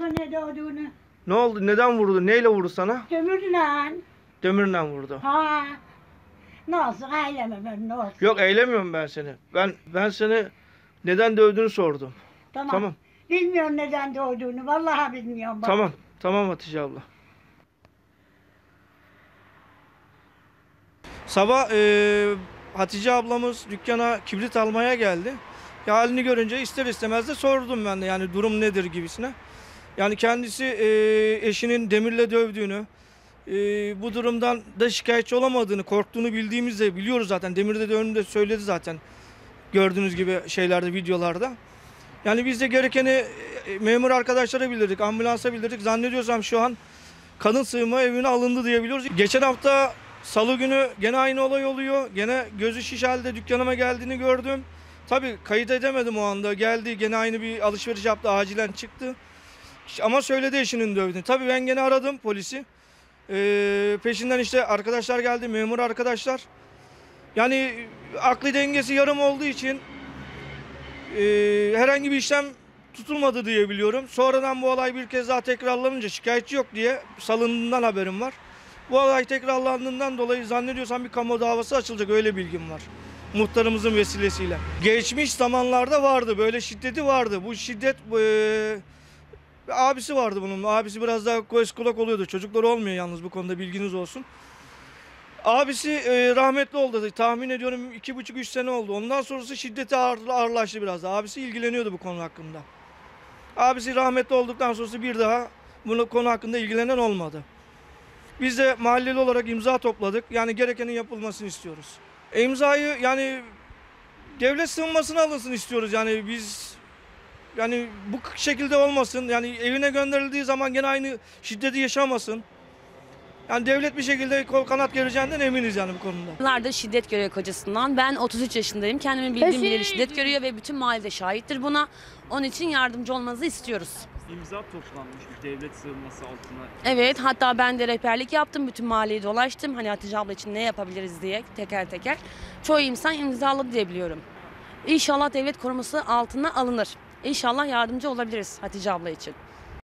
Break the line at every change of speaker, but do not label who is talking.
Ne doğduğunu.
Ne oldu? Neden vurdu? Neyle vurdu sana?
Kömürle.
Demirle vurdu.
Ha. Ne olsun aileme ben ne olsun.
Yok eylemiyorum ben seni. Ben ben seni neden dövdüğünü sordum.
Tamam.
Tamam.
Bilmiyorum neden doğduğunu. Vallahi bilmiyorum. bak.
Tamam. Tamam Hatice abla. Sabah e, Hatice ablamız dükkana kibrit almaya geldi. Ya halini görünce ister istemez de sordum ben de yani durum nedir gibisine. Yani kendisi e, eşinin demirle dövdüğünü, e, bu durumdan da şikayetçi olamadığını, korktuğunu bildiğimizde biliyoruz zaten. Demirde dövdüğünü de söyledi zaten. Gördüğünüz gibi şeylerde, videolarda. Yani biz de gerekeni e, memur arkadaşlara bildirdik, ambulansa bildirdik. Zannediyorsam şu an kadın sığınma evine alındı diyebiliyoruz. Geçen hafta salı günü gene aynı olay oluyor. Gene gözü şiş halde dükkanıma geldiğini gördüm. Tabii kayıt edemedim o anda. Geldi gene aynı bir alışveriş yaptı acilen çıktı. Ama söyledi eşinin dövdüğünü. Tabii ben gene aradım polisi. Ee, peşinden işte arkadaşlar geldi, memur arkadaşlar. Yani aklı dengesi yarım olduğu için e, herhangi bir işlem tutulmadı diye biliyorum. Sonradan bu olay bir kez daha tekrarlanınca şikayetçi yok diye salındığından haberim var. Bu olay tekrarlandığından dolayı zannediyorsam bir kamu davası açılacak öyle bilgim var. Muhtarımızın vesilesiyle. Geçmiş zamanlarda vardı böyle şiddeti vardı. Bu şiddet e, abisi vardı bunun. Abisi biraz daha göz kulak oluyordu. Çocukları olmuyor yalnız bu konuda bilginiz olsun. Abisi e, rahmetli oldu. Tahmin ediyorum iki buçuk üç sene oldu. Ondan sonrası şiddeti ağır, ağırlaştı biraz daha. Abisi ilgileniyordu bu konu hakkında. Abisi rahmetli olduktan sonrası bir daha bu konu hakkında ilgilenen olmadı. Biz de mahalleli olarak imza topladık. Yani gerekenin yapılmasını istiyoruz. E, imzayı yani devlet sığınmasına alınsın istiyoruz. Yani biz yani bu şekilde olmasın. Yani evine gönderildiği zaman gene aynı şiddeti yaşamasın. Yani devlet bir şekilde kol kanat gereceğinden eminiz yani bu konuda.
Yıllardır şiddet görüyor kocasından. Ben 33 yaşındayım. Kendimi bildiğim bileli şiddet görüyor ve bütün mahallede şahittir buna. Onun için yardımcı olmanızı istiyoruz.
İmza toplanmış bir devlet sığınması altına.
Evet hatta ben de rehberlik yaptım. Bütün mahalleyi dolaştım. Hani Hatice abla için ne yapabiliriz diye teker teker. Çoğu insan imzaladı diye biliyorum. İnşallah devlet koruması altına alınır. İnşallah yardımcı olabiliriz Hatice abla için.